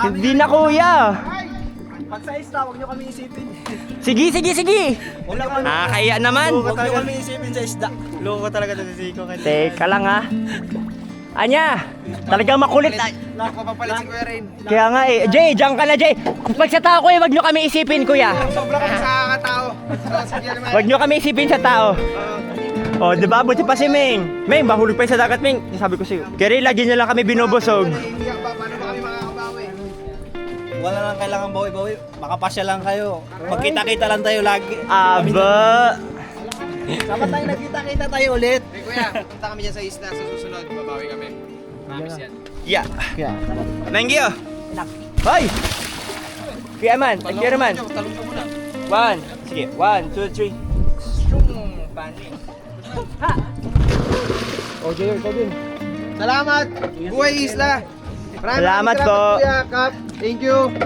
Hindi na kuya. Pag sa isla, huwag nyo kami isipin. Sige, sige, sige. Huwag nyo kami, Nakakaya naman. huwag nyo kami isipin sa isda. Loko talaga to si Zico. Teka lang ha. Anya, talagang makulit. Ay, Loko papalit si Kuya Rain. Kaya nga eh. Jay, diyan ka na Jay. Pag sa tao kuya, wag nyo kami isipin kuya. Sobra kami sa kakatao. Sige naman. Wag nyo kami isipin sa tao. Oh, di ba? Buti pa si Ming. Ming, mahulog pa yun sa dagat, Ming. Sabi ko sa'yo. Kaya rin, lagi nyo lang kami binubusog. Naiiyak ba? Paano ba kami makakabawi? Wala lang kailangan bawi-bawi. Makapasya lang kayo. Magkita-kita lang tayo lagi. Aba. Sama tayo, nagkita-kita tayo ulit. Hey, Kuya, punta kami dyan sa isla. Sa susunod, babawi kami. Promise yan. Yeah. Thank you. Hoy! Kuya man, thank you naman. Talong ka muna. One. Sige, one, two, three. Salamat! Buhay isla! Maraming Salamat po. Kuya Kap. Thank you.